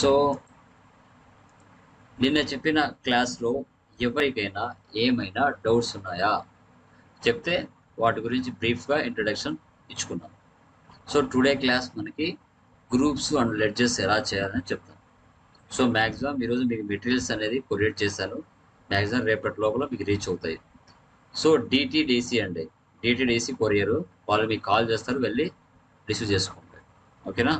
So నిన్న చెప్పిన క్లాస్లో ఎవరికైనా ఏమైనా డౌట్స్ ఉన్నాయా? చెప్తే వాటి గురించి బ్రీఫ్గా ఇంట్రడక్షన్ ఇచ్చుకున్నాం సో టుడే క్లాస్ మనకి గ్రూప్స్ అండ్ లెడ్జెస్ ఎలా చేయాలని చెప్తాం. సో మ్యాక్సిమం ఈరోజు మీకు మెటీరియల్స్ అనేది కొరియర్ చేశాను. మ్యాక్సిమం రేపటి లోపల మీకు రీచ్ అవుతాయి. సో డిటీడీసీ అండి. DTDC courier. వాళ్ళు మీకు కాల్ చేస్తారు వెళ్ళి రిసీవ్ చేసుకోండి. ఓకేనా?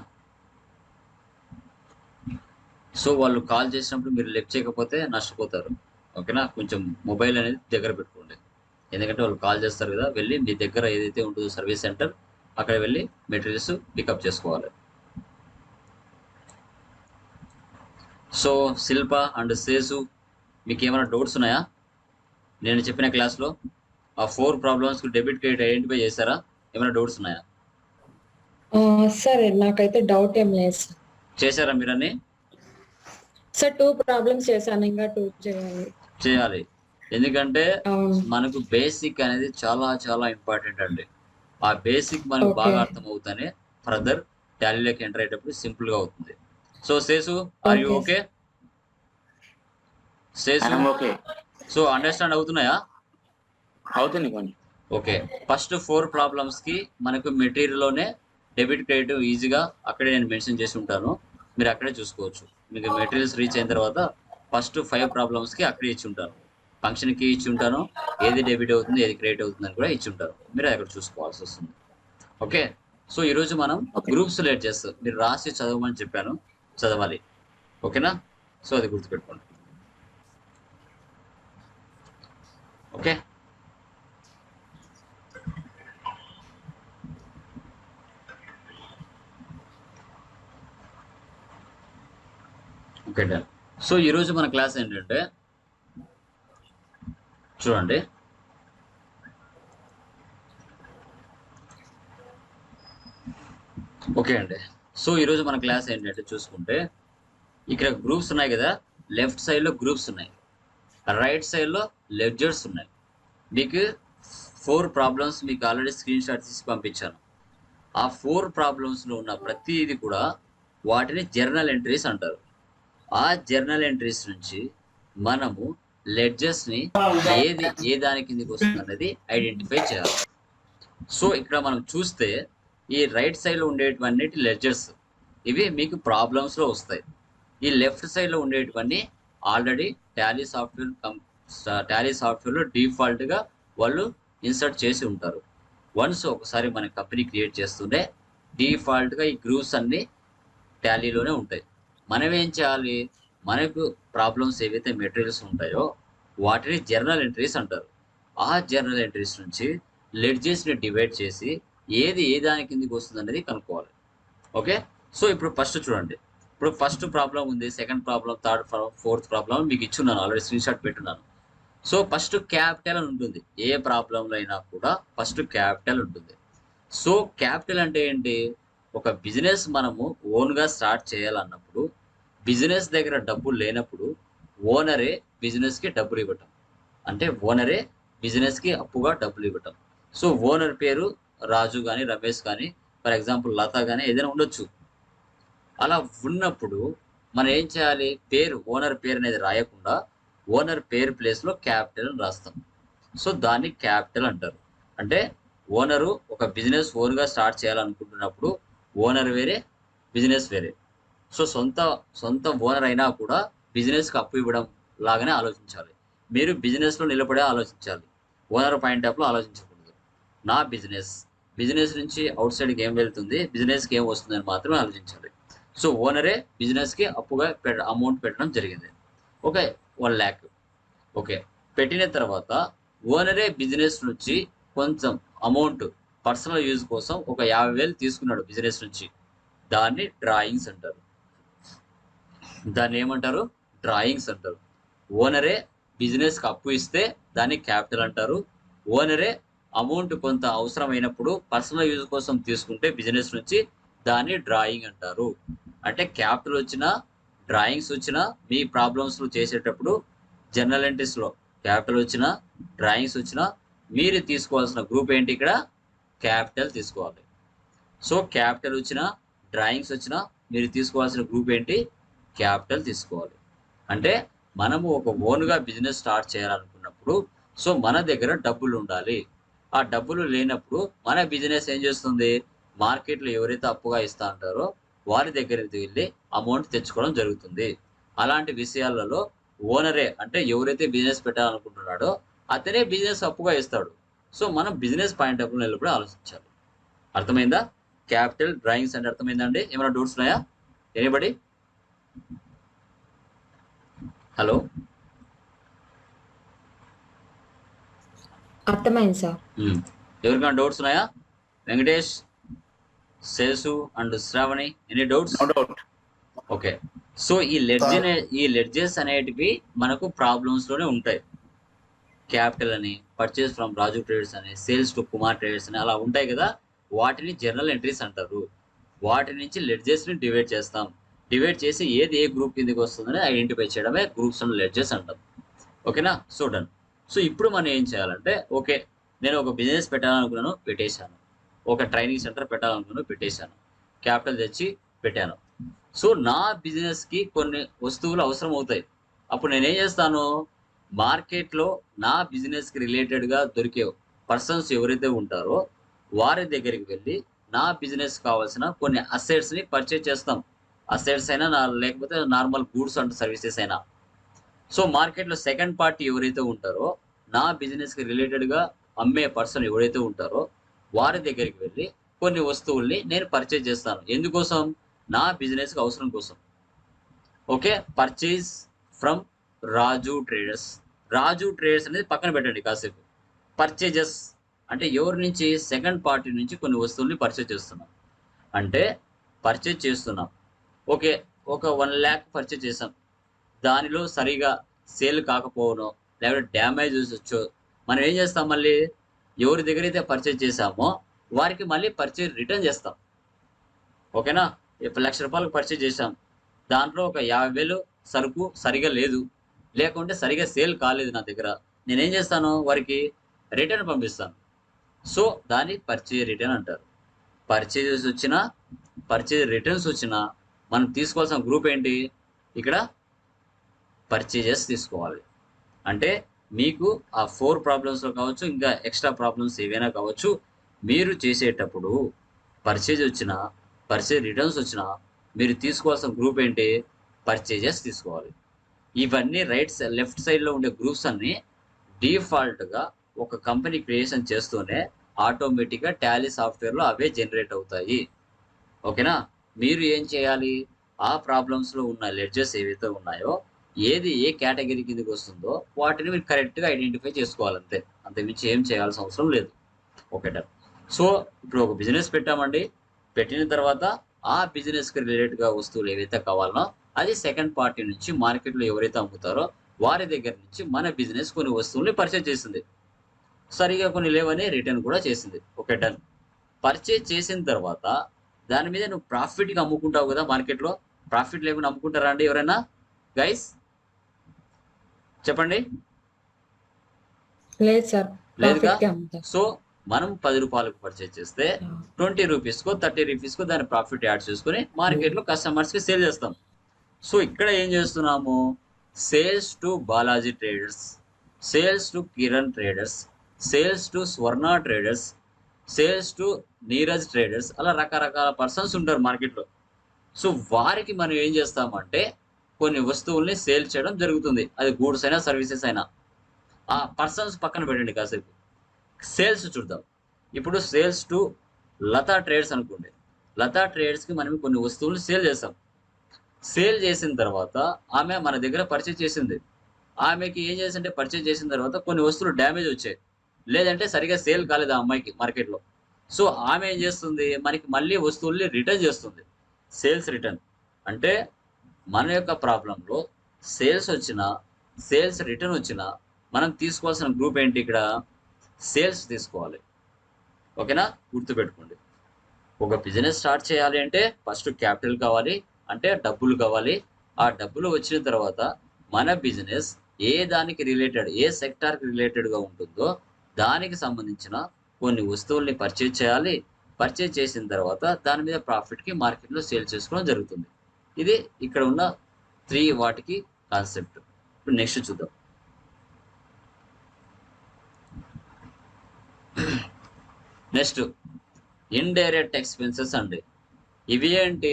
సో వాళ్ళు కాల్ చేసినప్పుడు మీరు లిఫ్ట్ చేయకపోతే నష్టపోతారు. ఓకేనా? కొంచెం మొబైల్ అనేది దగ్గర పెట్టుకోండి. ఎందుకంటే వాళ్ళు కాల్ చేస్తారు కదా వెళ్ళి మీ దగ్గర ఏదైతే ఉంటుందో సర్వీస్ సెంటర్ అక్కడ వెళ్ళి మెటీరియల్స్ పికప్ చేసుకోవాలి. సో శిల్ప అండ్ సేసు మీకు ఏమైనా డౌట్స్ ఉన్నాయా? నేను చెప్పిన క్లాస్లో ఆ ఫోర్ ప్రాబ్లమ్స్కి డెబిట్ క్రెడిట్ ఐడెంటిఫై చేశారా? ఏమైనా డౌట్స్ ఉన్నాయా? సరే నాకైతే డౌట్ ఏం లేదు. చేశారా మీరన్నీ? సార్ టూ ప్రాబ్లమ్స్ చేశాను ఇంకా టూ చేయాలి. చేయాలి. ఎందుకంటే మనకు బేసిక్ అనేది చాలా చాలా ఇంపార్టెంట్ అండి. ఆ బేసిక్ మనకు. బాగా అర్థం అవుతానే ఫర్దర్ టాలీలోకి ఎంటర్ అయ్యేటప్పుడు సింపుల్గా అవుతుంది so Seshu are you. Okay Seshu okay so understand అవుతున్నాయా? అవుతుంది ఓకే ఫస్ట్ ఫోర్ ప్రాబ్లమ్స్కి మనకు మెటీరియల్లోనే డెబిట్ క్రెడిట్ ఈజీగా అక్కడే నేను మెన్షన్ చేసి ఉంటాను. మీరు అక్కడే చూసుకోవచ్చు. మీకు మెటీరియల్స్ రీచ్ అయిన తర్వాత ఫస్ట్ ఫైవ్ ప్రాబ్లమ్స్కి అక్కడే ఇచ్చి ఉంటాను ఫంక్షన్కి ఇచ్చి ఉంటాను. ఏది డెబిట్ అవుతుంది ఏది క్రెడిట్ అవుతుంది అని కూడా ఇచ్చి ఉంటాను మీరు అక్కడ చూసుకోవాల్సి వస్తుంది. ఓకే సో ఈ రోజు మనం. గ్రూప్స్ లేట్ చేస్తాం మీరు రాసి చదవమని చెప్పాను. చదవాలి. ఓకేనా సో అది గుర్తుపెట్టుకోండి. ఓకే ఓకే డన్ సో ఈరోజు మన క్లాస్ ఏంటంటే చూడండి. ఓకే అండి. సో ఈరోజు మన క్లాస్ ఏంటంటే చూసుకుంటే ఇక్కడ గ్రూప్స్ ఉన్నాయి కదా లెఫ్ట్ సైడ్లో గ్రూప్స్ ఉన్నాయి. రైట్ సైడ్లో లెడ్జర్స్ ఉన్నాయి. మీకు ఫోర్ ప్రాబ్లమ్స్ మీకు ఆల్రెడీ స్క్రీన్ షాట్ తీసి పంపించాను. ఆ ఫోర్ ప్రాబ్లమ్స్లో ఉన్న ప్రతిది కూడా వాటిని జర్నల్ ఎంట్రీస్ అంటారు. ఆ జర్నల్ ఎంట్రీస్ నుంచి మనము లెడ్జెస్ని ఏది ఏ దాని కిందకి వస్తుంది అనేది ఐడెంటిఫై చేయాలి. సో ఇక్కడ మనం చూస్తే ఈ రైట్ సైడ్లో ఉండేటివన్నిటి లెడ్జర్స్. ఇవి మీకు ప్రాబ్లమ్స్లో వస్తాయి. ఈ లెఫ్ట్ సైడ్లో ఉండేటివన్నీ ఆల్రెడీ టాలీ సాఫ్ట్వేర్ టాలీ సాఫ్ట్వేర్లో డిఫాల్ట్గా వాళ్ళు ఇన్సర్ట్ చేసి ఉంటారు. వన్స్ ఒకసారి మన కంపెనీ క్రియేట్ చేస్తుంటే డిఫాల్ట్గా ఈ గ్రూప్స్ అన్ని టాలీలోనే ఉంటాయి. మనం ఏం చేయాలి? మనకు ప్రాబ్లమ్స్ ఏవైతే మెటీరియల్స్ ఉంటాయో వాటిని జర్నల్ ఎంట్రీస్ అంటారు. ఆ జర్నల్ ఎంట్రీస్ నుంచి లెడ్జెస్ని డివైడ్ చేసి ఏది ఏ దాని కిందకి వస్తుంది అనేది కనుక్కోవాలి. ఓకే? సో ఇప్పుడు ఫస్ట్ చూడండి. ఇప్పుడు ఫస్ట్ ప్రాబ్లం ఉంది second problem third fourth problem మీకు ఇచ్చున్నాను ఆల్రెడీ స్క్రీన్ షాట్ పెట్టున్నాను. సో ఫస్ట్ క్యాపిటల్ అని ఉంటుంది. ఏ ప్రాబ్లంలో అయినా కూడా ఫస్ట్ క్యాపిటల్ ఉంటుంది. సో క్యాపిటల్ అంటే ఏంటి? ఒక బిజినెస్ మనము ఓన్గా స్టార్ట్ చేయాలన్నప్పుడు బిజినెస్ దగ్గర డబ్బులు లేనప్పుడు ఓనరే బిజినెస్కి డబ్బులు ఇవ్వటం. అంటే ఓనరే బిజినెస్కి అప్పుగా డబ్బులు ఇవ్వటం. సో ఓనర్ పేరు రాజు కానీ రమేష్ కానీ ఫర్ ఎగ్జాంపుల్ లత కానీ ఏదైనా ఉండొచ్చు. అలా ఉన్నప్పుడు మనం ఏం చేయాలి? పేరు ఓనర్ పేరు అనేది రాయకుండా ఓనర్ పేరు ప్లేస్లో క్యాపిటల్ అని రాస్తాం. సో దాన్ని క్యాపిటల్ అంటారు. అంటే ఓనరు ఒక బిజినెస్ ఓన్గా స్టార్ట్ చేయాలనుకుంటున్నప్పుడు ఓనర్ వేరే బిజినెస్ వేరే. సో సొంత సొంత ఓనర్ అయినా కూడా బిజినెస్కి అప్పు ఇవ్వడం లాగానే ఆలోచించాలి. మీరు బిజినెస్లో నిలబడే ఆలోచించాలి. ఓనర్ పాయింట్ ఆఫ్లో ఆలోచించకూడదు. నా బిజినెస్ బిజినెస్ నుంచి అవుట్ సైడ్కి ఏం వెళ్తుంది బిజినెస్కి ఏం వస్తుందని మాత్రమే ఆలోచించాలి. సో ఓనరే బిజినెస్కి అప్పుగా పెట్ట అమౌంట్ పెట్టడం జరిగింది. Okay one lakh. ఓకే పెట్టిన తర్వాత ఓనరే బిజినెస్ నుంచి కొంచెం అమౌంట్ పర్సనల్ యూజ్ కోసం ఒక యాభై వేలు తీసుకున్నాడు బిజినెస్ నుంచి. దాన్ని డ్రాయింగ్స్ అంటారు. దాన్ని ఏమంటారు? డ్రాయింగ్స్ అంటారు. ఓనరే బిజినెస్కి అప్పు ఇస్తే దాన్ని క్యాపిటల్ అంటారు. ఓనరే అమౌంట్ కొంత అవసరమైనప్పుడు పర్సనల్ యూజ్ కోసం తీసుకుంటే బిజినెస్ నుంచి దాన్ని డ్రాయింగ్ అంటారు. అంటే క్యాపిటల్ వచ్చినా డ్రాయింగ్స్ వచ్చినా మీ ప్రాబ్లమ్స్లో చేసేటప్పుడు జర్నల్ ఎంట్రీస్లో క్యాపిటల్ వచ్చినా డ్రాయింగ్స్ వచ్చినా మీరు తీసుకోవాల్సిన గ్రూప్ ఏంటి ఇక్కడ? క్యాపిటల్ తీసుకోవాలి. సో క్యాపిటల్ వచ్చినా డ్రాయింగ్స్ వచ్చినా మీరు తీసుకోవాల్సిన గ్రూప్ ఏంటి? క్యాపిటల్ తీసుకోవాలి. అంటే మనము ఒక ఓన్గా బిజినెస్ స్టార్ట్ చేయాలనుకున్నప్పుడు సో మన దగ్గర డబ్బులు ఉండాలి. ఆ డబ్బులు లేనప్పుడు మన బిజినెస్ ఏం చేస్తుంది? మార్కెట్లో ఎవరైతే అప్పుగా ఇస్తా అంటారో వారి దగ్గరికి వెళ్ళి అమౌంట్ తెచ్చుకోవడం జరుగుతుంది. అలాంటి విషయాలలో ఓనరే అంటే ఎవరైతే బిజినెస్ పెట్టాలనుకుంటున్నాడో అతనే బిజినెస్ అప్పుగా ఇస్తాడు. సో మనం బిజినెస్ పాయింట్ ఆఫ్ వ్యూ కూడా ఆలోచించాలి. అర్థమైందా? క్యాపిటల్ డ్రాయింగ్స్ అంటే అర్థమైందండి? ఏమైనా డౌట్స్ ఉన్నాయా? ఎనీబడి? హలో? అర్థమైంది సార్. ఎవరికైనా డౌట్స్ ఉన్నాయా? Venkatesh Seshu and Sravani any doubts? Okay. So ఈ లెడ్జ్ ఈ లెడ్జెస్ అనేటివి మనకు ప్రాబ్లమ్స్లోనే ఉంటాయి. క్యాపిటల్ అని పర్చేస్ ఫ్రమ్ రాజు ట్రేడర్స్ అని సేల్స్ టు కుమార్ ట్రేడర్స్ అని అలా ఉంటాయి కదా. వాటిని జనరల్ ఎంట్రీస్ అంటారు. వాటి నుంచి లెడ్జెస్ని డివైడ్ చేస్తాం. డివైడ్ చేసి ఏది ఏ గ్రూప్ కిందకి వస్తుందని ఐడెంటిఫై చేయడమే గ్రూప్స్ అండ్ లెడ్జెస్ అంటాం. ఓకేనా సో డన్ సో ఇప్పుడు మనం ఏం చేయాలంటే ఓకే నేను ఒక బిజినెస్ పెట్టాలనుకున్నాను పెట్టేశాను. ఒక ట్రైనింగ్ సెంటర్ పెట్టాలనుకున్నాను పెట్టేశాను. క్యాపిటల్ తెచ్చి పెట్టాను. సో నా బిజినెస్కి కొన్ని వస్తువులు అవసరం అవుతాయి అప్పుడు నేను ఏం చేస్తాను? మార్కెట్లో నా బిజినెస్కి రిలేటెడ్గా దొరికే పర్సన్స్ ఎవరైతే ఉంటారో వారి దగ్గరికి వెళ్ళి నా బిజినెస్ కావాల్సిన కొన్ని అసెట్స్ని పర్చేజ్ చేస్తాం. అసెట్స్ అయినా నా లేకపోతే నార్మల్ గూడ్స్ అండ్ సర్వీసెస్ అయినా. సో మార్కెట్లో సెకండ్ పార్టీ ఎవరైతే ఉంటారో నా బిజినెస్కి రిలేటెడ్గా అమ్మే పర్సన్ ఎవరైతే ఉంటారో వారి దగ్గరికి వెళ్ళి కొన్ని వస్తువుల్ని నేను పర్చేజ్ చేస్తాను. ఎందుకోసం? నా బిజినెస్కి అవసరం కోసం. Okay? Purchase from Raju traders. Raju traders అనేది పక్కన పెట్టండి కాసేపు. పర్చేజెస్ అంటే ఎవరి నుంచి? సెకండ్ పార్టీ నుంచి కొన్ని వస్తువుల్ని పర్చేజ్ చేస్తున్నాం. అంటే పర్చేజ్ చేస్తున్నాం. ఓకే ఒక వన్ ల్యాక్ పర్చేజ్ చేసాం దానిలో సరిగా సేల్ కాకపోవడం లేకపోతే డ్యామేజ్ వచ్చో మనం ఏం చేస్తాం మళ్ళీ? ఎవరి దగ్గర అయితే పర్చేజ్ చేసామో వారికి మళ్ళీ పర్చేజ్ రిటర్న్ చేస్తాం. ఓకేనా? ఇప్పుడు లక్ష రూపాయలకు పర్చేజ్ చేసాం దాంట్లో ఒక యాభై వేలు సరుకు సరిగా లేదు. లేకుంటే సరిగా సేల్ కాలేదు నా దగ్గర. నేనేం చేస్తాను? వారికి రిటర్న్ పంపిస్తాను. సో దాన్ని పర్చేజ్ రిటర్న్ అంటారు. పర్చేజెస్ వచ్చినా పర్చేజ్ రిటర్న్స్ వచ్చినా మనం తీసుకోవాల్సిన గ్రూప్ ఏంటి? ఇక్కడ పర్చేజెస్ తీసుకోవాలి. అంటే మీకు ఆ ఫోర్ ప్రాబ్లమ్స్లో కావచ్చు ఇంకా ఎక్స్ట్రా ప్రాబ్లమ్స్ ఏవైనా కావచ్చు మీరు చేసేటప్పుడు పర్చేజ్ వచ్చినా పర్చేజ్ రిటర్న్స్ వచ్చినా మీరు తీసుకోవాల్సిన గ్రూప్ ఏంటి? పర్చేజెస్ తీసుకోవాలి. ఇవన్నీ రైట్ సైడ్ లెఫ్ట్ సైడ్లో ఉండే గ్రూప్స్ అన్ని డిఫాల్ట్గా ఒక కంపెనీ క్రియేషన్ చేస్తూనే ఆటోమేటిక్గా టాలీ సాఫ్ట్వేర్లో అవే జనరేట్ అవుతాయి. ఓకేనా? మీరు ఏం చేయాలి? ఆ ప్రాబ్లమ్స్లో ఉన్న లెడ్జెస్ ఏవైతే ఉన్నాయో ఏది ఏ కేటగిరీ కిందకి వస్తుందో వాటిని మీరు కరెక్ట్గా ఐడెంటిఫై చేసుకోవాలి అంతే అంతకుమించి ఏం చేయాల్సిన అవసరం లేదు. ఓకే సో ఇప్పుడు ఒక బిజినెస్ పెట్టామండి. పెట్టిన తర్వాత ఆ బిజినెస్కి రిలేటెడ్గా వస్తువులు ఏవైతే కావాలనో అది సెకండ్ పార్టీ నుంచి మార్కెట్లో ఎవరైతే అమ్ముతారో వారి దగ్గర నుంచి మన బిజినెస్ కొన్ని వస్తువుల్ని పర్చేజ్ చేసింది. సరిగా కొన్ని లేవని రిటర్న్ కూడా చేసింది. ఓకే డన్ పర్చేజ్ చేసిన తర్వాత దాని మీద నువ్వు ప్రాఫిట్గా అమ్ముకుంటావు కదా మార్కెట్లో ప్రాఫిట్ లేకుండా అమ్ముకుంటారా అండి ఎవరైనా? గైస్ చెప్పండి. లేదు సార్. లేదుగా? సో మనం పది రూపాయలకు పర్చేజ్ చేస్తే ట్వంటీ రూపీస్కో థర్టీ రూపీస్కో దాని ప్రాఫిట్ యాడ్ చేసుకుని మార్కెట్లో కస్టమర్స్కి సేల్ చేస్తాం. సో ఇక్కడ ఏం చేస్తున్నాము? Sales to Balaji traders sales to Kiran traders sales to Swarna traders sales to Neeraj traders అలా రకరకాల పర్సన్స్ ఉంటారు మార్కెట్లో. సో వారికి మనం ఏం చేస్తామంటే కొన్ని వస్తువుల్ని సేల్ చేయడం జరుగుతుంది. అది గూడ్స్ అయినా సర్వీసెస్ అయినా. ఆ పర్సన్స్ పక్కన పెట్టండి కాసేపు. సేల్స్ చూద్దాం. ఇప్పుడు సేల్స్ టు లతా ట్రేడ్స్ అనుకోండి. లతా ట్రేడ్స్కి మనం కొన్ని వస్తువులు సేల్ చేస్తాం. సేల్ చేసిన తర్వాత ఆమె మన దగ్గర పర్చేజ్ చేసింది. ఆమెకి ఏం చేసిందంటే పర్చేజ్ చేసిన తర్వాత కొన్ని వస్తువులు డ్యామేజ్ వచ్చాయి. లేదంటే సరిగా సేల్ కాలేదు ఆ అమ్మాయికి మార్కెట్లో సో ఆమె ఏం చేస్తుంది? మనకి మళ్ళీ వస్తువుల్ని రిటర్న్ చేస్తుంది. సేల్స్ రిటర్న్ అంటే మన యొక్క ప్రాబ్లంలో సేల్స్ వచ్చిన సేల్స్ రిటర్న్ వచ్చినా మనం తీసుకోవాల్సిన గ్రూప్ ఏంటి ఇక్కడ? సేల్స్ తీసుకోవాలి. ఓకేనా గుర్తుపెట్టుకోండి. ఒక బిజినెస్ స్టార్ట్ చేయాలి అంటే ఫస్ట్ క్యాపిటల్ కావాలి. అంటే డబ్బులు కావాలి. ఆ డబ్బులు వచ్చిన తర్వాత మన బిజినెస్ ఏ దానికి రిలేటెడ్ ఏ సెక్టార్కి రిలేటెడ్గా ఉంటుందో దానికి సంబంధించిన కొన్ని వస్తువుల్ని పర్చేజ్ చేయాలి. పర్చేజ్ చేసిన తర్వాత దాని మీద ప్రాఫిట్కి మార్కెట్లో సేల్ చేసుకోవడం జరుగుతుంది. ఇది ఇక్కడ ఉన్న త్రీ వాటికి కాన్సెప్ట్ ఇప్పుడు నెక్స్ట్ చూద్దాం. నెక్స్ట్ ఇండైరెక్ట్ ఎక్స్పెన్సెస్ అండి. ఇవి ఏంటి?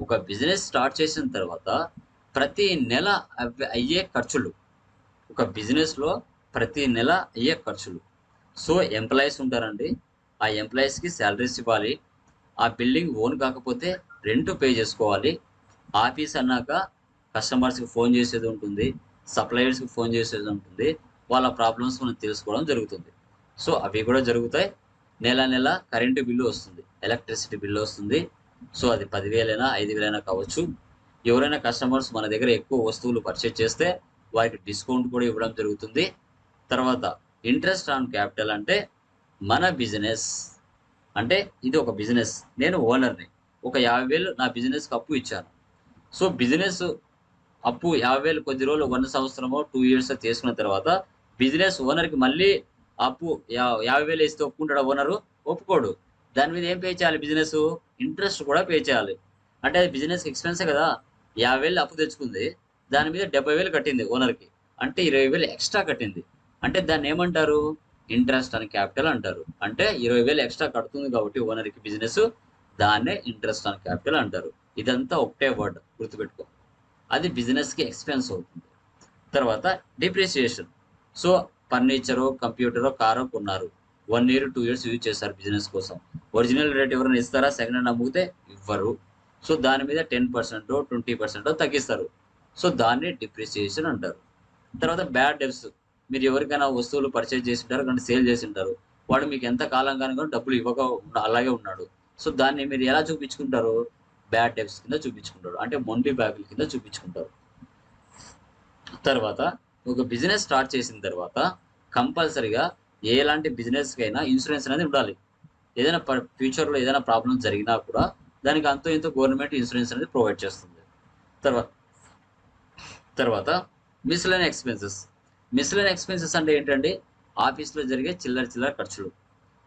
ఒక బిజినెస్ స్టార్ట్ చేసిన తర్వాత ప్రతి నెల అయ్యే ఖర్చులు. ఒక బిజినెస్లో ప్రతి నెల అయ్యే ఖర్చులు. సో ఎంప్లాయీస్ ఉంటారండి. ఆ ఎంప్లాయీస్కి శాలరీస్ ఇవ్వాలి. ఆ బిల్డింగ్ ఓన్ కాకపోతే రెంట్ పే చేసుకోవాలి. ఆఫీస్ అన్నాక కస్టమర్స్కి ఫోన్ చేసేది ఉంటుంది. సప్లయర్స్కి ఫోన్ చేసేది ఉంటుంది. వాళ్ళ ప్రాబ్లమ్స్ మనం తెలుసుకోవడం జరుగుతుంది. సో అవి కూడా జరుగుతాయి. నెల నెల కరెంటు బిల్లు వస్తుంది. ఎలక్ట్రిసిటీ బిల్లు వస్తుంది. సో అది పదివేలైనా ఐదు వేలైనా కావచ్చు. ఎవరైనా కస్టమర్స్ మన దగ్గర ఎక్కువ వస్తువులు పర్చేజ్ చేస్తే వారికి డిస్కౌంట్ కూడా ఇవ్వడం జరుగుతుంది. తర్వాత ఇంట్రెస్ట్ ఆన్ క్యాపిటల్ అంటే మన బిజినెస్ అంటే ఇది ఒక బిజినెస్ నేను ఓనర్ని ఒక యాభై వేలు నా బిజినెస్కి అప్పు ఇచ్చాను. సో బిజినెస్ అప్పు యాభై వేలు కొద్ది రోజులు వన్ సంవత్సరమో టూ ఇయర్స్ తీసుకున్న తర్వాత బిజినెస్ ఓనర్కి మళ్ళీ అప్పు యా- యాభై వేలు ఇస్తే ఒప్పుకుంటాడు ఓనరు ఒప్పుకోడు. దాని మీద ఏం పే చేయాలి బిజినెస్ ఇంట్రెస్ట్ కూడా పే చేయాలి. అంటే అది బిజినెస్ ఎక్స్పెన్సే కదా. యాభై వేలు అప్పు తెచ్చుకుంది. దాని మీద డెబ్బై వేలు కట్టింది ఓనర్కి. అంటే ఇరవై వేలు ఎక్స్ట్రా కట్టింది. అంటే దాన్ని ఏమంటారు? ఇంట్రెస్ట్ అని క్యాపిటల్ అంటారు. అంటే ఇరవై వేలు ఎక్స్ట్రా కడుతుంది కాబట్టి ఓనర్కి బిజినెస్ దాన్నే ఇంట్రెస్ట్ అని క్యాపిటల్ అంటారు. ఇదంతా ఒకటే వర్డ్ గుర్తుపెట్టుకో. అది బిజినెస్కి ఎక్స్పెన్స్ అవుతుంది. తర్వాత డిప్రిసియేషన్. సో ఫర్నిచరు కంప్యూటరో కారో కొన్నారు. One year two years use చేస్తారు బిజినెస్ కోసం. ఒరిజినల్ రేట్ ఎవరైనా ఇస్తారా? సెకండ్ హ్యాండ్ అమ్ముతే ఇవ్వరు. సో దాని మీద టెన్ పర్సెంట్ ట్వంటీ పర్సెంట్ తగ్గిస్తారు. సో దాన్ని డిప్రిసియేషన్ అంటారు. తర్వాత బ్యాడ్ డెబ్స్ మీరు ఎవరికైనా వస్తువులు పర్చేజ్ చేసి ఉంటారు కానీ సేల్ చేసి ఉంటారు. వాడు మీకు ఎంత కాలం కానీ డబ్బులు ఇవ్వక అలాగే ఉన్నాడు. సో దాన్ని మీరు ఎలా చూపించుకుంటారు? బ్యాడ్ డెబ్స్ కింద చూపించుకుంటారు. అంటే మొండి బ్యాగుల కింద చూపించుకుంటారు. తర్వాత ఒక బిజినెస్ స్టార్ట్ చేసిన తర్వాత కంపల్సరిగా ఎలాంటి బిజినెస్కైనా ఇన్సూరెన్స్ అనేది ఉండాలి. ఏదైనా ఫ్యూచర్లో ఏదైనా ప్రాబ్లం జరిగినా కూడా దానికి అంతో ఇంతో గవర్నమెంట్ ఇన్సూరెన్స్ అనేది ప్రొవైడ్ చేస్తుంది. తర్వాత తర్వాత మిస్లైన్ ఎక్స్పెన్సెస్ మిస్లైన్ ఎక్స్పెన్సెస్ అంటే ఏంటంటే ఆఫీస్లో జరిగే చిల్లర చిల్లర ఖర్చులు.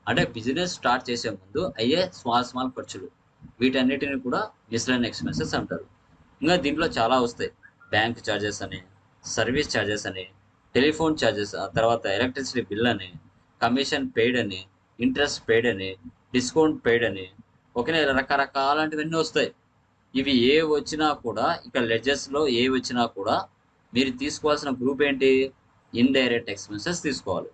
అంటే బిజినెస్ స్టార్ట్ చేసే ముందు అయ్యే స్మాల్ స్మాల్ ఖర్చులు. వీటన్నిటిని కూడా మిస్లైన్ ఎక్స్పెన్సెస్ అంటారు. ఇంకా దీంట్లో చాలా వస్తాయి. బ్యాంక్ ఛార్జెస్ అని సర్వీస్ ఛార్జెస్ అని టెలిఫోన్ ఛార్జెస్ తర్వాత ఎలక్ట్రిసిటీ బిల్ అని కమిషన్ పెయిడ్ అని ఇంట్రెస్ట్ పెయిడ్ అని డిస్కౌంట్ పెయిడ్ అని ఓకేనా? ఇలా రకరకాలంటివన్నీ వస్తాయి. ఇవి ఏ వచ్చినా కూడా ఇక్కడ లెడ్జెస్లో ఏ వచ్చినా కూడా మీరు తీసుకోవాల్సిన గ్రూప్ ఏంటి? ఇండైరెక్ట్ ఎక్స్పెన్సెస్ తీసుకోవాలి.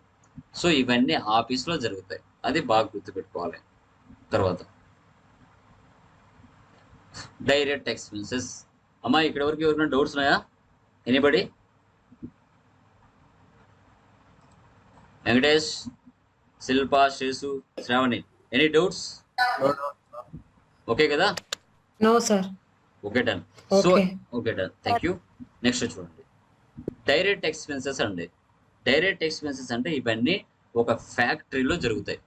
సో ఇవన్నీ ఆఫీస్లో జరుగుతాయి. అది బాగా గుర్తుపెట్టుకోవాలి. తర్వాత. డైరెక్ట్ ఎక్స్పెన్సెస్ అమ్మా ఇక్కడ వరకు ఎవరికైనా డౌట్స్ ఉన్నాయా? Anybody Venkatesh Shilpa Seshu Sravani. Any doubts okay కదా? No sir okay done so okay okay done thank you next చూడండి. డైరెక్ట్ ఎక్స్పెన్సెస్ అండి. డైరెక్ట్ ఎక్స్పెన్సెస్ అంటే ఇవన్నీ ఒక ఫ్యాక్టరీలో జరుగుతాయి.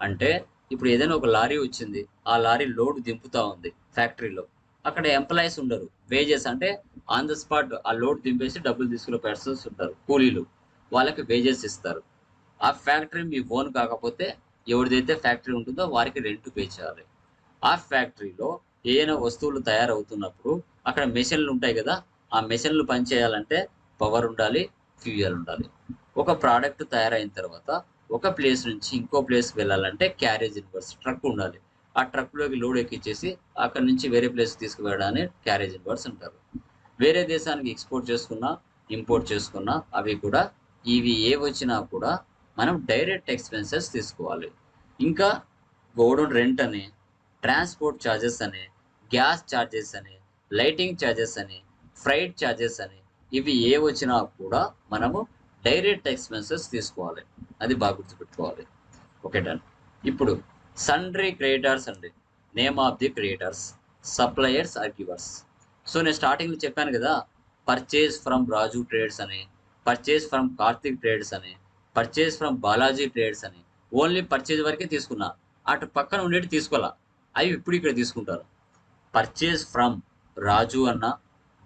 అంటే ఇప్పుడు ఏదైనా ఒక లారీ వచ్చింది. ఆ లారీ లోడ్ దింపుతా ఉంది ఫ్యాక్టరీలో అక్కడ ఎంప్లాయీస్ ఉండరు. వేజెస్ అంటే ఆన్ ద స్పాట్ ఆ లోడ్ దింపేసి డబ్బులు తీసుకునే పర్సన్స్ ఉంటారు. కూలీలు. వాళ్ళకి వేజెస్ ఇస్తారు. ఆ ఫ్యాక్టరీ మీ ఓన్ కాకపోతే ఎవరిదైతే ఫ్యాక్టరీ ఉంటుందో వారికి రెంట్ పే చేయాలి. ఆ ఫ్యాక్టరీలో ఏదైనా వస్తువులు తయారవుతున్నప్పుడు అక్కడ మెషిన్లు ఉంటాయి కదా ఆ మెషిన్లు పనిచేయాలంటే పవర్ ఉండాలి ఫ్యూయల్ ఉండాలి. ఒక ప్రోడక్ట్ తయారైన తర్వాత ఒక ప్లేస్ నుంచి ఇంకో ప్లేస్కి వెళ్ళాలంటే క్యారేజ్ ఇన్వర్స్ ట్రక్ ఉండాలి. ఆ ట్రక్లోకి లోడ్ ఎక్కించేసి అక్కడ నుంచి వేరే ప్లేస్ తీసుకువెళ్ళడాన్ని క్యారేజ్ ఇన్వర్స్ అంటారు. వేరే దేశానికి ఎక్స్పోర్ట్ చేసుకున్నా ఇంపోర్ట్ చేసుకున్నా అవి కూడా ఇవి ఏ వచ్చినా కూడా మనం డైరెక్ట్ ఎక్స్పెన్సెస్ తీసుకోవాలి. ఇంకా గోడౌన్ రెంట్ అని ట్రాన్స్పోర్ట్ ఛార్జెస్ అని గ్యాస్ ఛార్జెస్ అని లైటింగ్ ఛార్జెస్ అని ఫ్రైట్ ఛార్జెస్ అని ఇవి ఏ వచ్చినా కూడా మనము డైరెక్ట్ ఎక్స్పెన్సెస్ తీసుకోవాలి. అది బాగా గుర్తుపెట్టుకోవాలి. ఓకే డన్ ఇప్పుడు సండ్రీ క్రియేటర్స్ అండి. Name of the creditors suppliers or givers so నేను స్టార్టింగ్లో చెప్పాను కదా పర్చేజ్ ఫ్రమ్ రాజు ట్రేడ్స్ అని పర్చేజ్ ఫ్రమ్ కార్తిక్ ట్రేడ్స్ అని పర్చేజ్ ఫ్రమ్ బాలాజీ ట్రేడ్స్ అని. ఓన్లీ పర్చేజ్ వరకే తీసుకున్నా. అటు పక్కన ఉండేటి తీసుకోవాలా? అవి ఇప్పుడు ఇక్కడ తీసుకుంటారు. పర్చేజ్ ఫ్రమ్ రాజు అన్న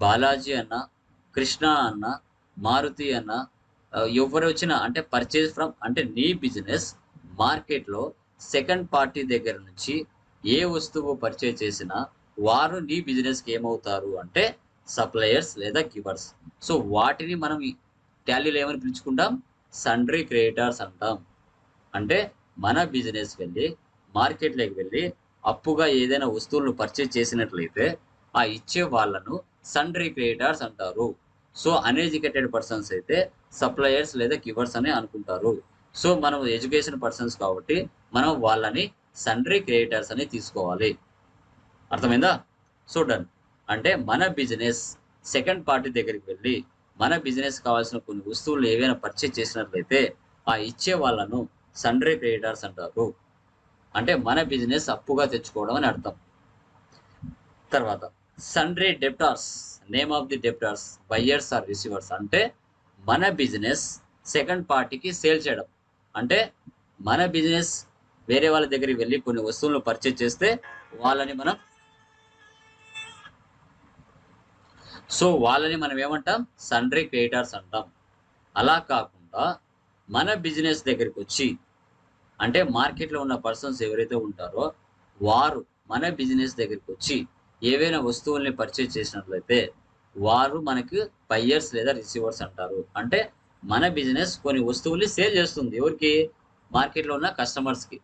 బాలాజీ అన్న కృష్ణ అన్న మారుతి అన్న ఎవరు వచ్చినా అంటే పర్చేజ్ ఫ్రమ్ అంటే నీ బిజినెస్ మార్కెట్లో సెకండ్ పార్టీ దగ్గర నుంచి ఏ వస్తువు పర్చేజ్ చేసినా వారు నీ బిజినెస్కి ఏమవుతారు అంటే సప్లయర్స్ లేదా గివర్స్ సో వాటిని మనం ట్యాలీలు ఏమని పిలుచుకుంటాం? సండ్రీ క్రియేటర్స్ అంటాం. అంటే మన బిజినెస్ వెళ్ళి మార్కెట్లోకి వెళ్ళి అప్పుగా ఏదైనా వస్తువులను పర్చేజ్ చేసినట్లయితే ఆ ఇచ్చే వాళ్ళను సండ్రీ క్రియేటర్స్ అంటారు. సో అన్ఎడ్యుకేటెడ్ పర్సన్స్ అయితే సప్లయర్స్ లేదా గివర్స్ అని అనుకుంటారు. సో మనం ఎడ్యుకేషన్ పర్సన్స్ కాబట్టి మనం వాళ్ళని సండ్రీ క్రియేటర్స్ అని తీసుకోవాలి. అర్థమైందా? So done. అంటే మన బిజినెస్ సెకండ్ పార్టీ దగ్గరికి వెళ్ళి మన బిజినెస్ కావాల్సిన కొన్ని వస్తువులు ఏవైనా పర్చేజ్ చేసినట్లయితే ఆ ఇచ్చే వాళ్ళను సండ్రీ క్రియేటర్స్ అంటారు. అంటే మన బిజినెస్ అప్పుగా తెచ్చుకోవడం అని అర్థం. తర్వాత sundry debtors name of the debtors buyers or receivers అంటే మన బిజినెస్ సెకండ్ పార్టీకి సేల్ చేయడం. అంటే మన బిజినెస్ వేరే వాళ్ళ దగ్గరికి వెళ్ళి కొన్ని వస్తువులను పర్చేజ్ చేస్తే వాళ్ళని మనం సో వాళ్ళని మనం ఏమంటాం? సండ్రీ క్రియేటర్స్ అంటాం. అలా కాకుండా మన బిజినెస్ దగ్గరికి వచ్చి అంటే మార్కెట్లో ఉన్న పర్సన్స్ ఎవరైతే ఉంటారో వారు మన బిజినెస్ దగ్గరికి వచ్చి ఏవైనా వస్తువుల్ని పర్చేజ్ చేసినట్లయితే వారు మనకి బయ్యర్స్ లేదా రిసీవర్స్ అంటారు. అంటే మన బిజినెస్ కొన్ని వస్తువుల్ని సేల్ చేస్తుంది. ఎవరికి? మార్కెట్లో ఉన్న కస్టమర్స్కి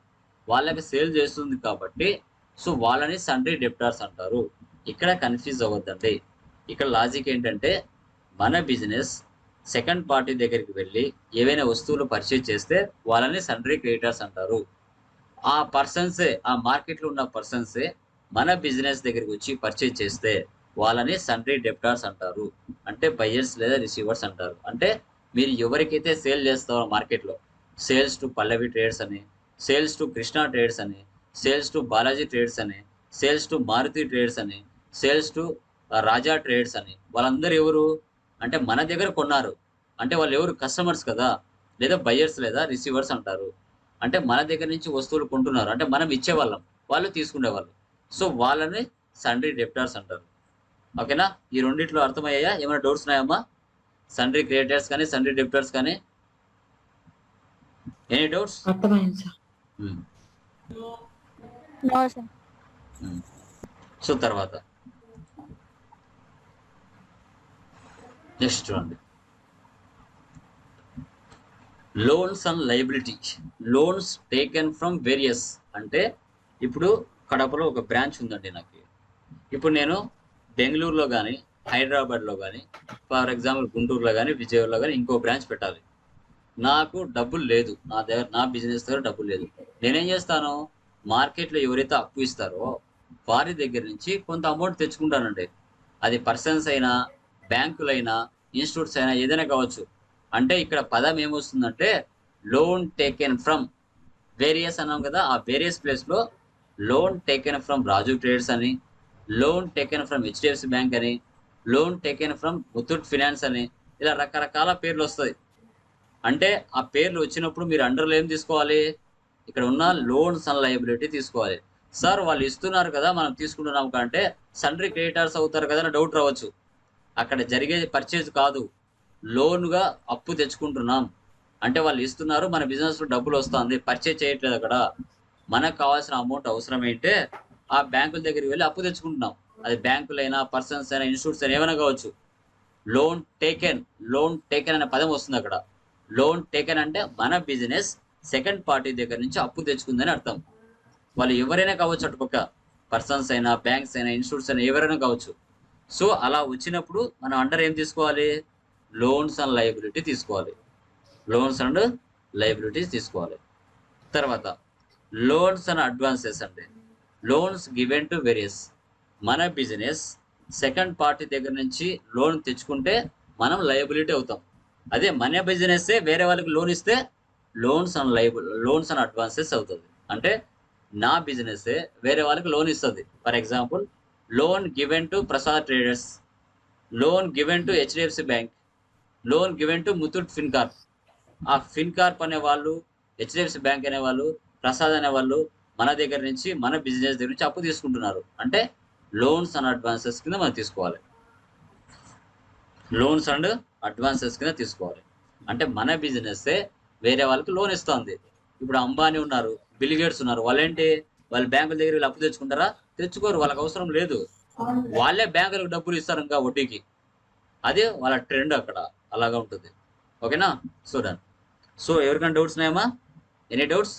వాళ్ళకి సేల్ చేస్తుంది కాబట్టి సో వాళ్ళని సండ్రీ డెప్టార్స్ అంటారు. ఇక్కడ కన్ఫ్యూజ్ అవ్వద్దండి. ఇక్కడ లాజిక్ ఏంటంటే మన బిజినెస్ సెకండ్ పార్టీ దగ్గరికి వెళ్ళి ఏవైనా వస్తువులు పర్చేజ్ చేస్తే వాళ్ళని సండ్రీ క్రియేటర్స్ అంటారు. ఆ పర్సన్సే ఆ మార్కెట్లో ఉన్న పర్సన్సే మన బిజినెస్ దగ్గరికి వచ్చి పర్చేజ్ చేస్తే వాళ్ళని సండ్రీ డెప్టార్స్ అంటారు. అంటే బయ్యర్స్ లేదా రిసీవర్స్ అంటారు. అంటే మీరు ఎవరికైతే సేల్ చేస్తారో మార్కెట్లో సేల్స్ టు పల్లవి ట్రేడ్స్ అని సేల్స్ టు కృష్ణా ట్రేడ్స్ అని సేల్స్ టు బాలాజీ ట్రేడ్స్ అని సేల్స్ టు మారుతి ట్రేడ్స్ అని సేల్స్ టు రాజా ట్రేడ్స్ అని. వాళ్ళందరూ ఎవరు అంటే మన దగ్గర కొన్నారు. అంటే వాళ్ళు ఎవరు కస్టమర్స్ కదా. లేదా బయ్యర్స్ లేదా రిసీవర్స్ అంటారు. అంటే మన దగ్గర నుంచి వస్తువులు కొంటున్నారు. అంటే మనం ఇచ్చేవాళ్ళం. వాళ్ళు తీసుకునేవాళ్ళు. సో వాళ్ళని సండ్రీ డెప్టార్స్ అంటారు. ఓకేనా? ఈ రెండిట్లో అర్థమయ్యాయా? ఏమైనా డౌట్స్ ఉన్నాయమ్మా? సండ్రీ క్రియేటర్స్ కానీ సండ్రీ డెప్టార్స్ కానీ? Any doubts no sir. So తర్వాత. నెక్స్ట్ చూడండి loans and liability loans taken from various అంటే ఇప్పుడు కడపలో ఒక బ్రాంచ్ ఉందండి నాకు. ఇప్పుడు నేను బెంగళూరులో కానీ హైదరాబాద్లో కానీ ఫర్ ఎగ్జాంపుల్ గుంటూరులో కానీ విజయవాడలో కానీ ఇంకో బ్రాంచ్ పెట్టాలి. నాకు డబ్బులు లేదు. నా దగ్గర నా బిజినెస్ దగ్గర డబ్బులు లేదు. నేనేం చేస్తాను? మార్కెట్లో ఎవరైతే అప్పు ఇస్తారో వారి దగ్గర నుంచి కొంత అమౌంట్ తెచ్చుకుంటానండి. అది పర్సన్స్ అయినా బ్యాంకులైనా ఇన్స్టిట్యూట్స్ అయినా ఏదైనా కావచ్చు. అంటే ఇక్కడ పదం ఏమొస్తుందంటే లోన్ టేకెన్ ఫ్రమ్ వేరియస్ అన్నాం కదా ఆ వేరియస్ ప్లేస్లో loan taken from Raju trades అని loan taken from HDFC bank అని loan taken from Muthoot finance అని ఇలా రకరకాల పేర్లు వస్తాయి. అంటే ఆ పేర్లు వచ్చినప్పుడు మీరు అండర్లో ఏం తీసుకోవాలి? ఇక్కడ ఉన్న లోన్స్ అండ్ లయబిలిటీ తీసుకోవాలి. సార్ వాళ్ళు ఇస్తున్నారు కదా మనం తీసుకుంటున్నాం అంటే సండ్రీ క్రియేటర్స్ అవుతారు కదా అని డౌట్ రావచ్చు. అక్కడ జరిగేది పర్చేజ్ కాదు. లోన్గా అప్పు తెచ్చుకుంటున్నాం. అంటే వాళ్ళు ఇస్తున్నారు మన బిజినెస్లో డబ్బులు వస్తుంది పర్చేజ్ చేయట్లేదు అక్కడ. మనకు కావాల్సిన అమౌంట్ అవసరం ఏంటంటే ఆ బ్యాంకుల దగ్గరికి వెళ్ళి అప్పు తెచ్చుకుంటున్నాం. అది బ్యాంకులైనా పర్సన్స్ అయినా ఇన్స్టిట్యూట్స్ అయినా ఏమైనా కావచ్చు. లోన్ టేకెన్ లోన్ టేకెన్ అనే పదం వస్తుంది అక్కడ. లోన్ టేకెన్ అంటే మన బిజినెస్ సెకండ్ పార్టీ దగ్గర నుంచి అప్పు తెచ్చుకుందని అర్థం. వాళ్ళు ఎవరైనా కావచ్చు అటుపక్క పర్సన్స్ అయినా బ్యాంక్స్ అయినా ఇన్స్టిట్యూట్స్ అయినా ఎవరైనా కావచ్చు. సో అలా వచ్చినప్పుడు మనం అండర్ ఏం తీసుకోవాలి? లోన్స్ అండ్ లయబిలిటీ తీసుకోవాలి. లోన్స్ అండ్ లైబిలిటీస్ తీసుకోవాలి. తర్వాత లోన్స్ అండ్ అడ్వాన్సెస్ అంటే లోన్స్ గివెన్ టు వేరియస్. మన బిజినెస్ సెకండ్ పార్టీ దగ్గర నుంచి లోన్ తెచ్చుకుంటే మనం లయబిలిటీ అవుతాం. అదే మన బిజినెస్ వేరే వాళ్ళకి లోన్ ఇస్తే loans and liable loans and advances అవుతుంది. అంటే నా బిజినెస్ వేరే వాళ్ళకి లోన్ ఇస్తుంది. For example loan given to Prasad traders loan given to HDFC bank loan given to Muthoot Fincorp. ఆ ఫిన్కార్ప్ అనే వాళ్ళు హెచ్డిఎఫ్సి బ్యాంక్ అనే వాళ్ళు ప్రసాద్ అనే వాళ్ళు మన దగ్గర నుంచి మన బిజినెస్ దగ్గర నుంచి అప్పు తీసుకుంటున్నారు. అంటే లోన్స్ అండ్ అడ్వాన్సెస్ కింద మనం తీసుకోవాలి. లోన్స్ అండ్ అడ్వాన్సెస్ కింద తీసుకోవాలి. అంటే మన బిజినెస్ వేరే వాళ్ళకి లోన్ ఇస్తుంది. ఇప్పుడు అంబానీ ఉన్నారు బిల్గేట్స్ ఉన్నారు. వాళ్ళేంటి? వాళ్ళ బ్యాంకుల దగ్గర వీళ్ళు అప్పు తెచ్చుకుంటారా? తెచ్చుకోరు వాళ్ళకి అవసరం లేదు. వాళ్ళే బ్యాంకులకు డబ్బులు ఇస్తారు ఇంకా వడ్డీకి. అదే వాళ్ళ ట్రెండ్ అక్కడ. అలాగా ఉంటుంది. ఓకేనా? సో డన్ సో ఎవరికైనా డౌట్స్ ఉన్నాయమ్మా? Any doubts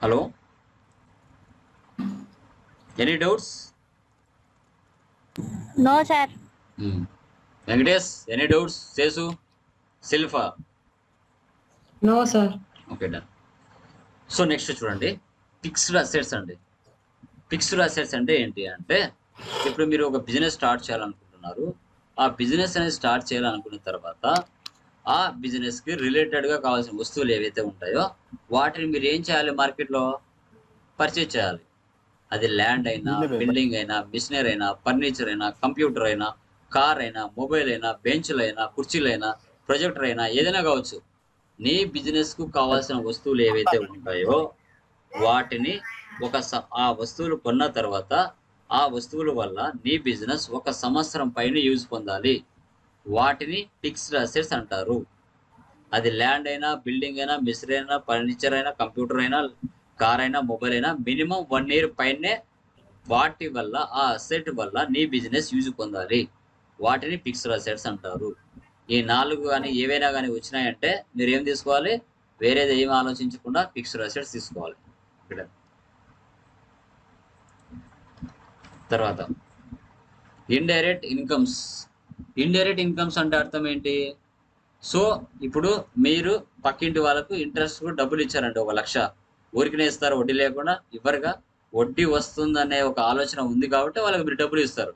hello any doubts no sir Venkatesh any doubts చేసు Shilpa no sir okay done so next చూడండి. ఫిక్స్డ్ అసెట్స్ అండి. ఫిక్స్డ్ అసెట్స్ అంటే ఏంటి అంటే ఇప్పుడు మీరు ఒక బిజినెస్ స్టార్ట్ చేయాలనుకుంటున్నారు. ఆ బిజినెస్ అనేది స్టార్ట్ చేయాలనుకున్న తర్వాత ఆ బిజినెస్కి రిలేటెడ్గా కావాల్సిన వస్తువులు ఏవైతే ఉంటాయో వాటిని మీరు ఏం చేయాలి మార్కెట్లో? పర్చేజ్ చేయాలి. అది ల్యాండ్ అయినా బిల్డింగ్ అయినా. మిషనరీ అయినా ఫర్నిచర్ అయినా కంప్యూటర్ అయినా కార్ అయినా మొబైల్ అయినా బెంచ్లు అయినా కుర్చీలు అయినా ప్రొజెక్టర్ అయినా ఏదైనా కావచ్చు. నీ బిజినెస్కు కావాల్సిన వస్తువులు ఏవైతే ఉంటాయో వాటిని ఒక స- ఆ వస్తువులు కొన్న తర్వాత ఆ వస్తువుల వల్ల నీ బిజినెస్ ఒక సంవత్సరం పైన యూజ్ పొందాలి. వాటిని ఫిక్స్డ్ అసెట్స్ అంటారు. అది ల్యాండ్ అయినా బిల్డింగ్ అయినా మిషనరీ అయినా ఫర్నిచర్ అయినా కంప్యూటర్ అయినా కార్ అయినా మొబైల్ అయినా మినిమం వన్ ఇయర్ పైనే వాటి వల్ల ఆ అసెట్ వల్ల నీ బిజినెస్ యూజ్ పొందాలి. వాటిని ఫిక్స్డ్ అసెట్స్ అంటారు. ఈ నాలుగు కానీ ఏవైనా కానీ వచ్చినాయంటే మీరు ఏం తీసుకోవాలి? వేరేది ఏం ఆలోచించకుండా ఫిక్స్డ్ అసెట్స్ తీసుకోవాలి. ఇక్కడ. తర్వాత ఇండైరెక్ట్ ఇన్కమ్స్ ఇండైరెక్ట్ ఇన్కమ్స్ అంటే అర్థం ఏంటి? సో ఇప్పుడు మీరు పక్కింటి వాళ్ళకు ఇంట్రెస్ట్ డబ్బులు ఇచ్చారంటే ఒక లక్ష. ఊరికినే ఇస్తారు వడ్డీ లేకుండా. ఇవ్వరుగా వడ్డీ వస్తుందనే ఒక ఆలోచన ఉంది కాబట్టి వాళ్ళకి మీరు డబ్బులు ఇస్తారు.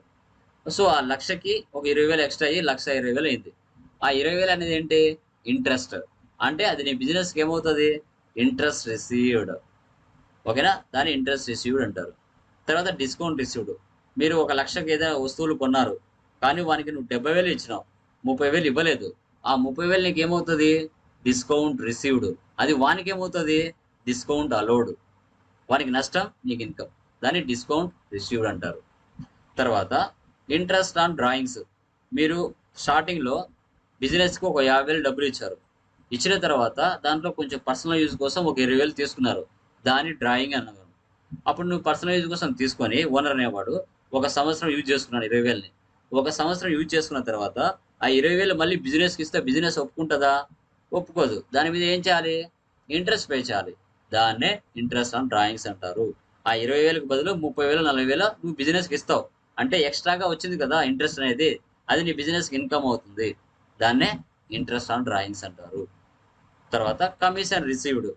సో ఆ లక్షకి ఒక ఇరవై వేలు ఎక్స్ట్రా అయ్యి లక్ష ఇరవై వేలు అయింది. ఆ ఇరవై వేలు అనేది ఏంటి? ఇంట్రెస్ట్. అంటే అది నీ బిజినెస్కి ఏమవుతుంది? ఇంట్రెస్ట్ రిసీవ్డ్ ఓకేనా? దాన్ని ఇంట్రెస్ట్ రిసీవ్డ్ అంటారు. తర్వాత డిస్కౌంట్ రిసీవ్డ్ మీరు ఒక లక్షకి ఏదైనా వస్తువులు కొన్నారు. కానీ వానికి నువ్వు డెబ్బై వేలు ఇచ్చినావు. ముప్పై వేలు ఇవ్వలేదు. ఆ ముప్పై వేలు నీకు ఏమవుతుంది? డిస్కౌంట్ రిసీవ్డ్ అది వానికి ఏమవుతుంది? డిస్కౌంట్ అలౌడ్ వానికి నష్టం నీకు ఇన్కమ్ దాన్ని డిస్కౌంట్ రిసీవ్డ్ అంటారు. తర్వాత ఇంట్రెస్ట్ ఆన్ డ్రాయింగ్స్ మీరు స్టార్టింగ్లో బిజినెస్కి ఒక యాభై వేలు డబ్బులు ఇచ్చారు. ఇచ్చిన తర్వాత దాంట్లో కొంచెం పర్సనల్ యూజ్ కోసం ఒక ఇరవై వేలు తీసుకున్నారు. దాన్ని డ్రాయింగ్ అన్నారు అప్పుడు నువ్వు పర్సనల్ యూజ్ కోసం తీసుకొని ఓనర్ అనేవాడు ఒక సంవత్సరం యూజ్ చేసుకున్నాడు ఇరవై వేలని. ఒక సంవత్సరం యూజ్ చేసుకున్న తర్వాత ఆ ఇరవై వేలు మళ్ళీ బిజినెస్కి ఇస్తే బిజినెస్ ఒప్పుకుంటుందా? ఒప్పుకోదు. దాని మీద ఏం చేయాలి? ఇంట్రెస్ట్ పే చేయాలి. దాన్నే ఇంట్రెస్ట్ ఆన్ డ్రాయింగ్స్ అంటారు. ఆ ఇరవై వేలకు బదులు ముప్పై వేలు నలభై వేలు నువ్వు బిజినెస్కి ఇస్తావు. అంటే ఎక్స్ట్రాగా వచ్చింది కదా ఇంట్రెస్ట్ అనేది. అది నీ బిజినెస్కి ఇన్కమ్ అవుతుంది. దాన్నే ఇంట్రెస్ట్ ఆన్ డ్రాయింగ్స్ అంటారు. తర్వాత కమిషన్ రిసీవ్డ్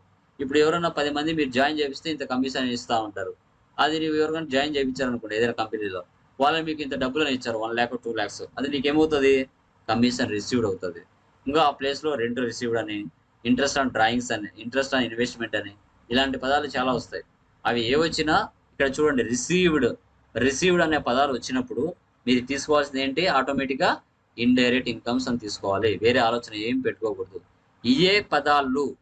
ఇప్పుడు ఎవరైనా పది మంది మీరు జాయిన్ చేపిస్తే ఇంత కమిషన్ ఇస్తూ ఉంటారు. అది నీవు ఎవరికైనా జాయిన్ చేయించారనుకోండి ఏదైనా కంపెనీలో వాళ్ళు మీకు ఇంత డబ్బులు ఇచ్చారు వన్ ల్యాక్ టూ ల్యాక్స్ అది నీకు ఏమవుతుంది కమిషన్ రిసీవ్డ్ అవుతుంది. ఇంకా ఆ ప్లేస్లో రెంట్ రిసీవ్డ్ అని ఇంట్రెస్ట్ ఆన్ డ్రాయింగ్స్ అని ఇంట్రెస్ట్ ఆన్ ఇన్వెస్ట్మెంట్ అని ఇలాంటి పదాలు చాలా వస్తాయి. అవి ఏ వచ్చినా ఇక్కడ చూడండి రిసీవ్డ్ రిసీవ్డ్ అనే పదాలు వచ్చినప్పుడు మీరు తీసుకోవాల్సింది ఏంటి ఆటోమేటిక్గా ఇండైరెక్ట్ ఇన్కమ్స్ అని తీసుకోవాలి. వేరే ఆలోచన ఏం పెట్టుకోకూడదు. ఇయే పదాలు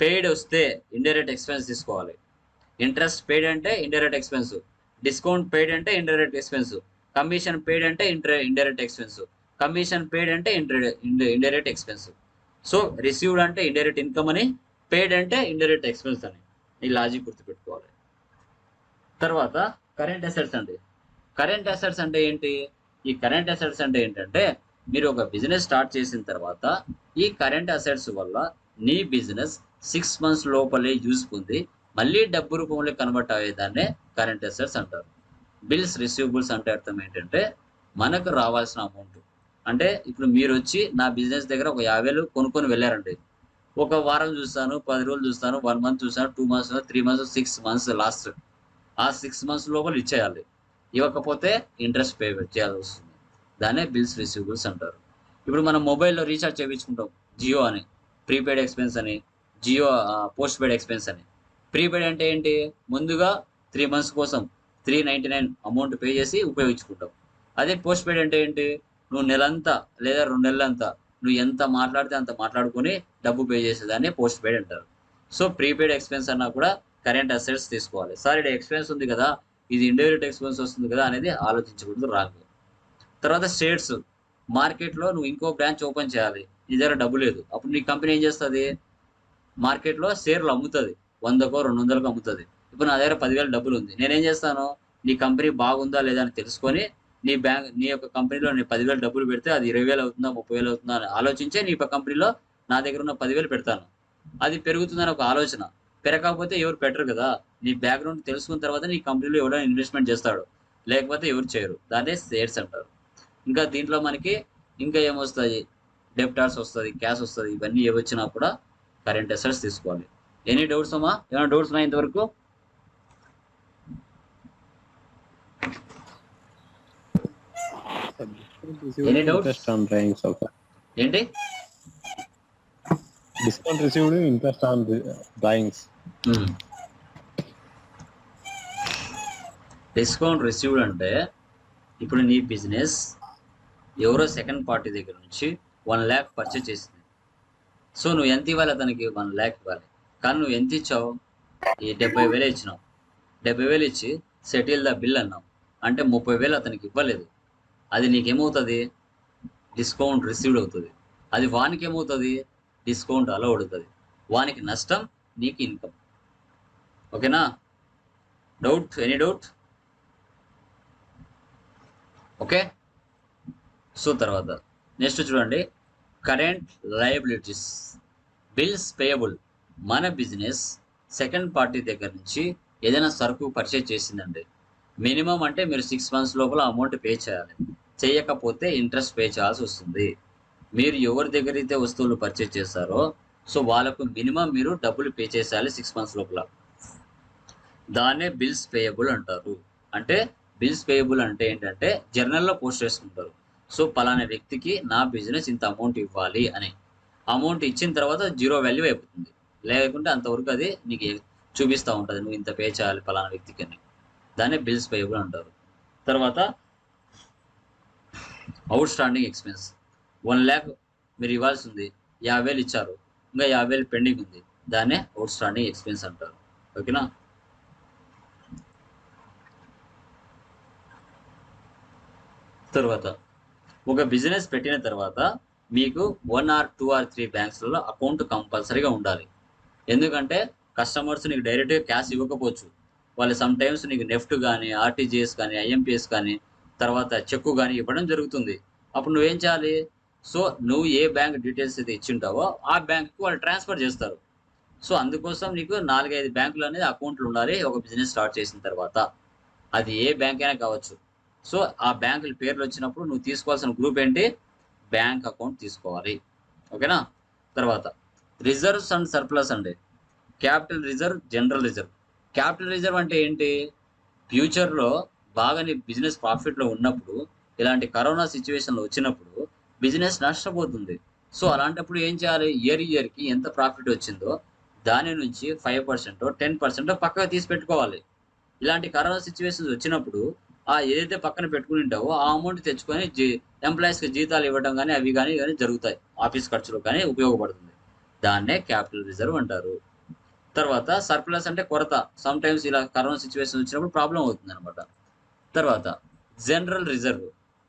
పెయిడ్ వస్తే ఇండైరెక్ట్ ఎక్స్పెన్స్ తీసుకోవాలి. ఇంట్రెస్ట్ పెయిడ్ అంటే ఇండైరెక్ట్ ఎక్స్పెన్స్ డిస్కౌంట్ పెయిడ్ అంటే ఇండైరెక్ట్ ఎక్స్పెన్స్ కమిషన్ పెయిడ్ అంటే inter indirect expense commission paid అంటే inter indirect expense so received అంటే ఇండైరెక్ట్ ఇన్కమ్ అని పెయిడ్ అంటే ఇండైరెక్ట్ ఎక్స్పెన్స్ అని. ఈ లాజిక్ గుర్తుపెట్టుకోవాలి. తర్వాత కరెంట్ అసెట్స్ అండి. కరెంట్ అసెట్స్ అంటే ఏంటి? ఈ కరెంట్ అసెట్స్ అంటే ఏంటంటే మీరు ఒక బిజినెస్ స్టార్ట్ చేసిన తర్వాత ఈ కరెంట్ అసెట్స్ వల్ల నీ బిజినెస్ సిక్స్ మంత్స్ లోపలే యూజ్ పొంది మళ్ళీ డబ్బు రూపంలో కన్వర్ట్ అయ్యేదాన్నే కరెంట్ అసెట్స్ అంటారు. బిల్స్ రిసీవబుల్స్ అంటే అర్థం ఏంటంటే మనకు రావాల్సిన అమౌంట్ అంటే ఇప్పుడు మీరు వచ్చి నా బిజినెస్ దగ్గర ఒక యాభై వేలు కొనుక్కొని వెళ్ళారండి ఒక వారం చూస్తాను పది రోజులు చూస్తాను వన్ మంత్ చూస్తాను two months three months six months last ఆ సిక్స్ మంత్స్ లోపల ఇచ్చేయాలి. ఇవ్వకపోతే ఇంట్రెస్ట్ పే చేయాల్సి వస్తుంది. దాన్నే బిల్స్ రిసీవబుల్స్ అంటారు. ఇప్పుడు మనం మొబైల్లో రీఛార్జ్ చేయించుకుంటాం. జియో అని ప్రీపెయిడ్ ఎక్స్పెన్స్ అని జియో పోస్ట్ పెయిడ్ ఎక్స్పెన్స్ అని. ప్రీపెయిడ్ అంటే ఏంటి? ముందుగా త్రీ మంత్స్ కోసం three ninety nine amount pay చేసి ఉపయోగించుకుంటాం. అదే పోస్ట్ పెయిడ్ అంటే ఏంటి? నువ్వు నెలంతా లేదా రెండు నెలలంతా నువ్వు ఎంత మాట్లాడితే అంత మాట్లాడుకొని డబ్బు పే చేసేదాన్ని పోస్ట్ పెయిడ్ అంటారు. సో ప్రీపెయిడ్ ఎక్స్పెన్స్ అన్నా కూడా కరెంట్ అసెట్స్ తీసుకోవాలి. సార్ ఇక్కడ ఎక్స్పెన్స్ ఉంది కదా ఇది ఇండైరెక్ట్ ఎక్స్పెన్స్ వస్తుంది కదా అనేది ఆలోచించకూడదు రాంగ్ తర్వాత షేర్స్ మార్కెట్లో నువ్వు ఇంకో బ్రాంచ్ ఓపెన్ చేయాలి నీ దగ్గర డబ్బు లేదు. అప్పుడు నీ కంపెనీ ఏం చేస్తుంది? మార్కెట్లో షేర్లు అమ్ముతుంది. వందకో రెండు వందలకు అమ్ముతుంది. ఇప్పుడు నా దగ్గర పదివేల డబ్బులు ఉంది. నేనేం చేస్తాను? నీ కంపెనీ బాగుందా లేదా అని తెలుసుకొని నీ బ్యాంక్ నీ యొక్క కంపెనీలో నీ పదివేల డబ్బులు పెడితే అది ఇరవై వేలు అవుతుందా ముప్పై వేలు అవుతుందా అని ఆలోచించే నీ యొక్క కంపెనీలో నా దగ్గర ఉన్న పదివేలు పెడతాను. అది పెరుగుతుందని ఒక ఆలోచన. పెరగకపోతే ఎవరు పెట్టరు కదా? నీ బ్యాక్గ్రౌండ్ తెలుసుకున్న తర్వాత నీ కంపెనీలో ఎవరైనా ఇన్వెస్ట్మెంట్ చేస్తాడు. లేకపోతే ఎవరు చేయరు. దాన్నే షేర్స్ అంటారు ఇంకా దీంట్లో మనకి ఇంకా ఏమొస్తుంది డెప్టార్స్ వస్తుంది క్యాష్ వస్తుంది ఇవన్నీ ఏవి వచ్చినా కూడా కరెంట్ అసెట్స్ తీసుకోవాలి. ఎనీ డౌట్స్ అమ్మా? ఏమైనా డౌట్స్ ఉన్నాయి ఇంతవరకు? Drawings, okay. ఏంటి? Discount received interest on drawings discount received అంటే ఇప్పుడు నీ బిజినెస్ ఎవరో సెకండ్ పార్టీ దగ్గర నుంచి వన్ ల్యాక్ పర్చేజ్ చేసింది. సో నువ్వు ఎంత ఇవ్వాలి అతనికి? వన్ ల్యాక్ ఇవ్వాలి. కానీ నువ్వు ఎంత ఇచ్చావు? ఈ డెబ్బై వేలు ఇచ్చినావు. డెబ్బై వేలు ఇచ్చి సెటిల్ ద బిల్ అన్నావు. అంటే ముప్పై వేలు అతనికి ఇవ్వలేదు. అది నీకేమవుతుంది? డిస్కౌంట్ రిసీవ్డ్ అవుతుంది. అది వానికి ఏమవుతుంది డిస్కౌంట్ అలౌడ్ అవుతుంది వానికి నష్టం నీకు ఇన్కమ్. ఓకేనా? Doubt? Any doubt? Okay? So తర్వాత నెక్స్ట్ చూడండి. Current liabilities. Bills payable. మన బిజినెస్ సెకండ్ పార్టీ దగ్గర నుంచి ఏదైనా సరుకు పర్చేజ్ చేసిందండి మినిమం అంటే మీరు సిక్స్ మంత్స్ లోపల అమౌంట్ పే చేయాలి. చేయకపోతే ఇంట్రెస్ట్ పే చేయాల్సి వస్తుంది. మీరు ఎవరి దగ్గర అయితే వస్తువులు పర్చేజ్ చేస్తారో సో వాళ్ళకు మినిమం మీరు డబ్బులు పే చేసేయాలి సిక్స్ మంత్స్ లోపల. దాన్నే బిల్స్ పేయబుల్ అంటారు. అంటే బిల్స్ పేయబుల్ అంటే ఏంటంటే జర్నల్లో పోస్ట్ చేసుకుంటారు. సో పలానా వ్యక్తికి నా బిజినెస్ ఇంత అమౌంట్ ఇవ్వాలి అని. అమౌంట్ ఇచ్చిన తర్వాత జీరో వాల్యూ అయిపోతుంది. లేకుంటే అంతవరకు అది నీకు చూపిస్తూ ఉంటుంది నువ్వు ఇంత పే చేయాలి పలానా వ్యక్తికి అని. దాన్ని బిల్స్ పేయబుల్ అంటారు. తర్వాత outstanding expense one lakh మీరు ఇవ్వాల్సి ఉంది యాభై వేలు ఇచ్చారు. ఇంకా యాభై వేలు పెండింగ్ ఉంది. దాన్నే అవుట్ స్టాండింగ్ ఎక్స్పెన్స్ అంటారు. ఓకేనా? తర్వాత ఒక బిజినెస్ పెట్టిన తర్వాత మీకు one or two or three బ్యాంక్స్లలో account కంపల్సరీగా ఉండాలి. ఎందుకంటే కస్టమర్స్ నీకు డైరెక్ట్గా క్యాష్ ఇవ్వకపోవచ్చు. వాళ్ళు సమ్ టైమ్స్ నీకు నెఫ్ట్ కానీ ఆర్టీజీఎస్ కానీ ఐఎంపీఎస్ కానీ తర్వాత చెక్కు కానీ ఇవ్వడం జరుగుతుంది. అప్పుడు నువ్వేం చేయాలి? సో నువ్వు ఏ బ్యాంక్ డీటెయిల్స్ అయితే ఇచ్చింటావో ఆ బ్యాంక్కి వాళ్ళు ట్రాన్స్ఫర్ చేస్తారు. సో అందుకోసం నీకు నాలుగైదు బ్యాంకులు అనేది అకౌంట్లు ఉండాలి ఒక బిజినెస్ స్టార్ట్ చేసిన తర్వాత. అది ఏ బ్యాంక్ అయినా కావచ్చు. సో ఆ బ్యాంకుల పేర్లు వచ్చినప్పుడు నువ్వు తీసుకోవాల్సిన గ్రూప్ ఏంటి? బ్యాంక్ అకౌంట్ తీసుకోవాలి. ఓకేనా? తర్వాత రిజర్వ్స్ అండ్ సర్ప్లస్ అండి. Capital reserve general reserve. Capital reserve అంటే ఏంటి? ఫ్యూచర్లో బాగా నీ బిజినెస్ ప్రాఫిట్లో ఉన్నప్పుడు ఇలాంటి కరోనా సిచ్యువేషన్లో వచ్చినప్పుడు బిజినెస్ నష్టపోతుంది. సో అలాంటప్పుడు ఏం చేయాలి? ఇయర్ ఇయర్కి ఎంత ప్రాఫిట్ వచ్చిందో దాని నుంచి ఫైవ్ పర్సెంట్ టెన్ పర్సెంట్ పక్కకు తీసి పెట్టుకోవాలి. ఇలాంటి కరోనా సిచ్యువేషన్స్ వచ్చినప్పుడు ఆ ఏదైతే పక్కన పెట్టుకుని ఉంటావో ఆ అమౌంట్ తెచ్చుకొని జీ ఎంప్లాయీస్కి జీతాలు ఇవ్వడం కానీ అవి కానీ కానీ జరుగుతాయి. ఆఫీస్ ఖర్చులు కానీ ఉపయోగపడుతుంది. దాన్నే క్యాపిటల్ రిజర్వ్ అంటారు. తర్వాత సర్ప్లస్ అంటే కొరత. సమ్ టైమ్స్ ఇలా కరోనా సిచ్యువేషన్ వచ్చినప్పుడు ప్రాబ్లం అవుతుంది అనమాట తర్వాత జనరల్ రిజర్వ్.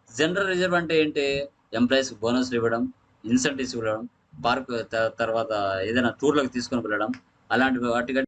జనరల్ రిజర్వ్ అంటే ఏంటి? ఎంప్లాయీస్కి బోనస్లు ఇవ్వడం ఇన్సెంటివ్స్ ఇవ్వడం పార్క్ తర్వాత ఏదైనా టూర్లకు తీసుకొని వెళ్ళడం అలాంటి వాటి